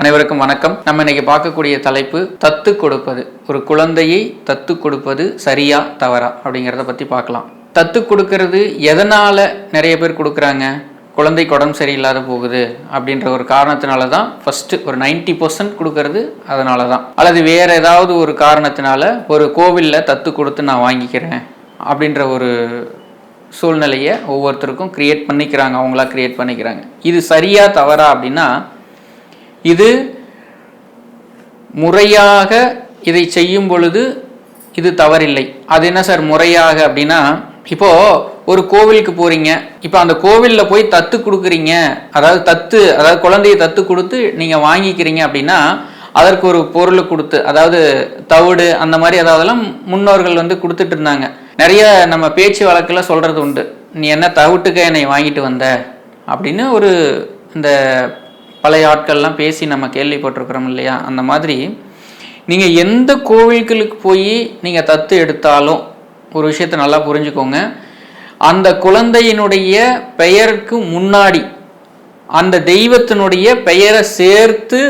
அனைவருக்கும் வணக்கம். நம்ம இன்னைக்கு பார்க்கக்கூடிய தலைப்பு தத்து கொடுப்பது. ஒரு குழந்தையை தத்து கொடுப்பது சரியா தவறா அப்படிங்கிறத பற்றி பார்க்கலாம். தத்து கொடுக்கறது எதனால் நிறைய பேர் கொடுக்குறாங்க? குழந்தைக்கு உடம்பு சரியில்லாத போகுது அப்படின்ற ஒரு காரணத்தினால தான் ஃபஸ்ட்டு ஒரு 90% பர்சன்ட் கொடுக்கறது அதனால தான் அல்லது வேறு ஏதாவது ஒரு காரணத்தினால ஒரு கோவிலில் தத்து கொடுத்து நான் வாங்கிக்கிறேன் அப்படின்ற ஒரு சூழ்நிலையை ஒவ்வொருத்தருக்கும் கிரியேட் பண்ணிக்கிறாங்க அவங்களா கிரியேட் பண்ணிக்கிறாங்க. இது சரியா தவறா அப்படின்னா இது முறையாக இதை செய்யும் பொழுது இது தவறில்லை. அது என்ன சார் முறையாக அப்படின்னா இப்போ ஒரு கோவிலுக்கு போறீங்க. இப்போ அந்த கோவிலில் போய் தத்து கொடுக்குறீங்க. அதாவது தத்து அதாவது குழந்தையை தத்து கொடுத்து நீங்க வாங்கிக்கிறீங்க அப்படின்னா அதற்கு ஒரு பொருள் கொடுத்து அதாவது தவிடு அந்த மாதிரி அதாவதெல்லாம் முன்னோர்கள் வந்து கொடுத்துட்டு இருந்தாங்க. நிறைய நம்ம பேச்சு வழக்கில் சொல்றது உண்டு. நீ என்ன தவிட்டுக்க என்னை வாங்கிட்டு வந்த? அப்படின்னு ஒரு இந்த பழைய ஆட்கள்லாம் பேசி நம்ம கேள்விப்பட்டிருக்கிறோம் இல்லையா? அந்த மாதிரி நீங்கள் எந்த கோவில்களுக்கு போய் நீங்கள் தத்து எடுத்தாலும் ஒரு விஷயத்தை நல்லா புரிஞ்சுக்கோங்க. அந்த குழந்தையினுடைய பெயருக்கு முன்னாடி அந்த தெய்வத்தினுடைய பெயரை சேர்த்து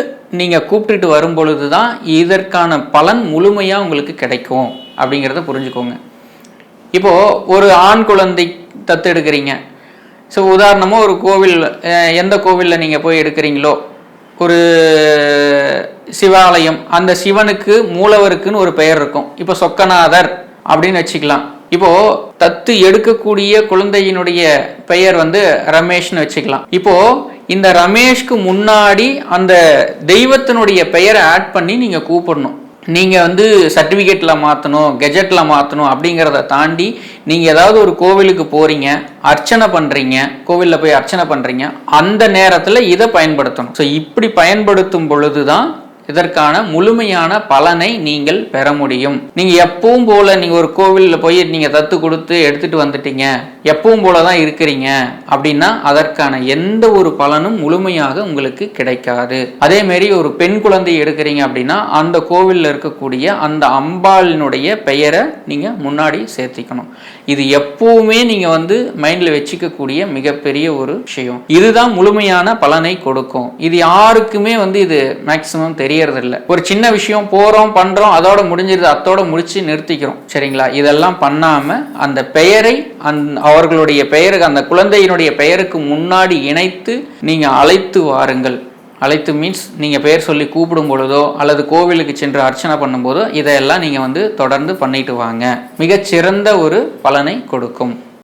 நீங்கள் கூப்பிட்டுட்டு வரும் பொழுது தான் இதற்கான பலன் முழுமையாக உங்களுக்கு கிடைக்கும் அப்படிங்கிறத புரிஞ்சுக்கோங்க. இப்போது ஒரு ஆண் குழந்தை தத்து எடுக்கிறீங்க. ஸோ உதாரணமாக ஒரு கோவில் எந்த கோவிலில் நீங்கள் போய் எடுக்கிறீங்களோ ஒரு சிவாலயம் அந்த சிவனுக்கு மூலவருக்குன்னு ஒரு பெயர் இருக்கும். இப்போ சொக்கநாதர் அப்படின்னு வச்சுக்கலாம். இப்போ தத்து எடுக்கக்கூடிய குழந்தையினுடைய பெயர் வந்து ரமேஷ்னு வச்சுக்கலாம். இப்போ இந்த ரமேஷ்க்கு முன்னாடி அந்த தெய்வத்தினுடைய பெயரை ஆட் பண்ணி நீங்க கூப்பிடணும். நீங்கள் வந்து சர்டிஃபிகேட்டில் மாற்றணும் கெஜெட்டில் மாற்றணும் அப்படிங்கிறத தாண்டி நீங்கள் ஏதாவது ஒரு கோவிலுக்கு போகிறீங்க அர்ச்சனை பண்ணுறீங்க கோவிலில் போய் அர்ச்சனை பண்ணுறீங்க அந்த நேரத்தில் இதை பயன்படுத்தணும். ஸோ இப்படி பயன்படுத்தும் பொழுது தான் இதற்கான முழுமையான பலனை நீங்கள் பெற முடியும். நீங்க எப்பவும் போல நீங்க ஒரு கோவிலில் போய் நீங்க தத்து கொடுத்து எடுத்துட்டு வந்துட்டீங்க. எப்பவும் போல தான் இருக்கிறீங்க. அப்படின்னா அதற்கான எந்த ஒரு பலனும் முழுமையாக உங்களுக்கு கிடைக்காது. அதே ஒரு பெண் குழந்தை எடுக்கிறீங்க அப்படின்னா அந்த கோவிலில் இருக்கக்கூடிய அந்த அம்பாளினுடைய பெயரை நீங்க முன்னாடி சேர்த்திக்கணும். இது எப்பவுமே நீங்க வந்து மைண்ட்ல வச்சுக்கக்கூடிய மிகப்பெரிய ஒரு விஷயம். இதுதான் முழுமையான பலனை கொடுக்கும். இது யாருக்குமே வந்து இது மேக்சிமம் தெரியறதில்ல ஒரு சின்ன விஷயம் போறோம் பண்றோம் அதோட முடிஞ்சிருது அத்தோட முடிச்சு நிறுத்திக்கிறோம். சரிங்களா? இதெல்லாம் பண்ணாம அந்த பெயரை அந் அவர்களுடைய பெயருக்கு அந்த குழந்தையினுடைய பெயருக்கு முன்னாடி இணைத்து நீங்க அழைத்து வாருங்கள். அழைத்து மீன்ஸ் நீங்கள் பெயர் சொல்லி கூப்பிடும் பொழுதோ அல்லது கோவிலுக்கு சென்று அர்ச்சனை பண்ணும்போதோ இதையெல்லாம் நீங்கள் வந்து தொடர்ந்து பண்ணிட்டு வாங்க. மிகச்சிறந்த ஒரு பலனை கொடுக்கும்.